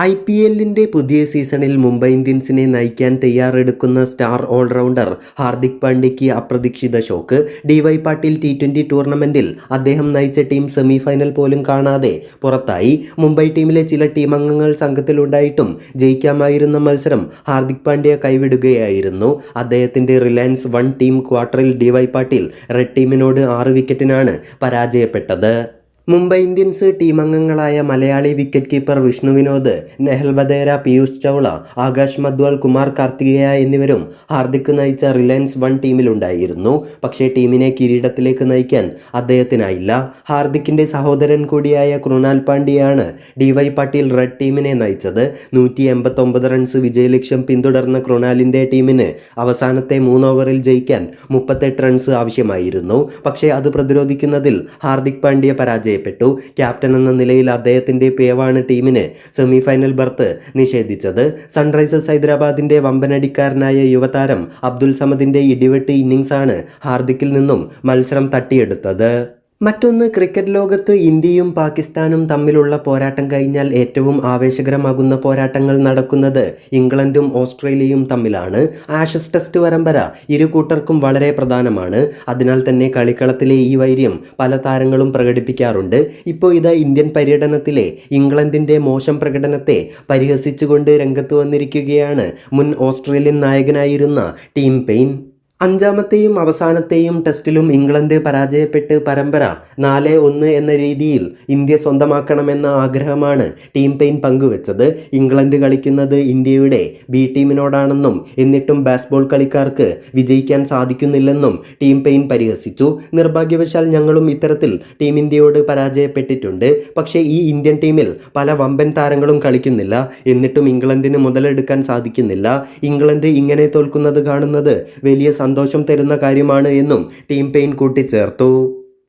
I P എല്ലിന്റെ പുതിയ സീസണിൽ മുംബൈ ഇന്ത്യൻസിനെ നയിക്കാൻ തയ്യാറെടുക്കുന്ന സ്റ്റാർ ഓൾറൗണ്ടർ ഹാർദിക് പാണ്ഡ്യയ്ക്ക് അപ്രതീക്ഷിത shock. DY Patil T twenty ടൂർണമെന്റിൽ അദ്ദേഹം നയിച്ച ടീം സെമി ഫൈനൽ പോലും കാണാതെ പുറത്തായി. മുംബൈ ടീമിലെ ചില ടീം അംഗങ്ങൾ സംഘത്തിലുണ്ടായിട്ടും ജയിക്കാമായിരുന്ന മത്സരം ഹാർദിക് പാണ്ഡ്യ കൈവിടുകയായിരുന്നു. അദ്ദേഹത്തിന്റെ റിലയൻസ് വൺ ടീം ക്വാർട്ടറിൽ ഡിവൈ പാട്ടീൽ റെഡ് ടീമിനോട് ആറ് വിക്കറ്റിനാണ് പരാജയപ്പെട്ടത്. മുംബൈ ഇന്ത്യൻസ് ടീം അംഗങ്ങളായ മലയാളി വിക്കറ്റ് കീപ്പർ വിഷ്ണു വിനോദ് നെഹൽ ബദേര പീയൂഷ് ചൗള ആകാശ് മദ്വാൾ കുമാർ കാർത്തികേയ എന്നിവരും ഹാർദിക് നയിച്ച റിലയൻസ് വൺ ടീമിലുണ്ടായിരുന്നു. പക്ഷേ ടീമിനെ കിരീടത്തിലേക്ക് നയിക്കാൻ അദ്ദേഹത്തിനായില്ല. ഹാർദിക്കിന്റെ സഹോദരൻ കൂടിയായ കൃണാൽ പാണ്ഡ്യയാണ് ഡി വൈ പാട്ടീൽ റെഡ് ടീമിനെ നയിച്ചത്. നൂറ്റി എൺപത്തൊമ്പത് റൺസ് വിജയലക്ഷ്യം പിന്തുടർന്ന കൃണാലിന്റെ ടീമിന് അവസാനത്തെ മൂന്ന് ഓവറിൽ ജയിക്കാൻ മുപ്പത്തെട്ട് റൺസ് ആവശ്യമായിരുന്നു. പക്ഷേ അത് പ്രതിരോധിക്കുന്നതിൽ ഹാർദിക് പാണ്ഡ്യ പരാജയപ്പെട്ടു ക്യാപ്റ്റൻ എന്ന നിലയിൽ അദ്ദേഹത്തിന്റെ പേവാണ് ടീമിന് സെമിഫൈനൽ ബർത്ത് നിഷേധിച്ചത്. സൺറൈസേഴ്സ് ഹൈദരാബാദിന്റെ വമ്പനടിക്കാരനായ യുവതാരം അബ്ദുൽ സമദിന്റെ ഇടിവെട്ട് ഇന്നിങ്സാണ് ഹാർദിക്കിൽ നിന്നും മത്സരം തട്ടിയെടുത്തത്. മറ്റൊന്ന് ക്രിക്കറ്റ് ലോകത്ത് ഇന്ത്യയും പാകിസ്ഥാനും തമ്മിലുള്ള പോരാട്ടം കഴിഞ്ഞാൽ ഏറ്റവും ആവേശകരമാകുന്ന പോരാട്ടങ്ങൾ നടക്കുന്നത് ഇംഗ്ലണ്ടും ഓസ്ട്രേലിയയും തമ്മിലാണ്. ആഷസ് ടെസ്റ്റ് പരമ്പര ഇരു കൂട്ടർക്കും വളരെ പ്രധാനമാണ്. അതിനാൽ തന്നെ കളിക്കളത്തിലെ ഈ വൈര്യം പല താരങ്ങളും പ്രകടിപ്പിക്കാറുണ്ട്. ഇപ്പോൾ ഇത് ഇന്ത്യൻ പര്യടനത്തിലെ ഇംഗ്ലണ്ടിന്റെ മോശം പ്രകടനത്തെ പരിഹസിച്ചുകൊണ്ട് രംഗത്ത് വന്നിരിക്കുകയാണ് മുൻ ഓസ്ട്രേലിയൻ നായകനായിരുന്ന ടീം പെയിൻ. അഞ്ചാമത്തെയും അവസാനത്തെയും ടെസ്റ്റിലും ഇംഗ്ലണ്ട് പരാജയപ്പെട്ട് പരമ്പര നാല് ഒന്ന് എന്ന രീതിയിൽ ഇന്ത്യ സ്വന്തമാക്കണമെന്ന ആഗ്രഹമാണ് ടീം പെയിൻ പങ്കുവച്ചത്. ഇംഗ്ലണ്ട് കളിക്കുന്നത് ഇന്ത്യയുടെ ബി ടീമിനോടാണെന്നും എന്നിട്ടും ബാസ്ബോൾ കളിക്കാർക്ക് വിജയിക്കാൻ സാധിക്കുന്നില്ലെന്നും ടീം പെയിൻ പരിഹസിച്ചു. നിർഭാഗ്യവശാൽ ഞങ്ങളും ഇത്തരത്തിൽ ടീം ഇന്ത്യയോട് പരാജയപ്പെട്ടിട്ടുണ്ട്. പക്ഷേ ഈ ഇന്ത്യൻ ടീമിൽ പല വമ്പൻ താരങ്ങളും കളിക്കുന്നില്ല. എന്നിട്ടും ഇംഗ്ലണ്ടിന് മുതലെടുക്കാൻ സാധിക്കുന്നില്ല. ഇംഗ്ലണ്ട് ഇങ്ങനെ തോൽക്കുന്നത് കാണുന്നത് വലിയ സന്തോഷം തരുന്ന കാര്യമാണ് എന്നും ടീം പെയിൻ കൂട്ടിച്ചേർത്തു.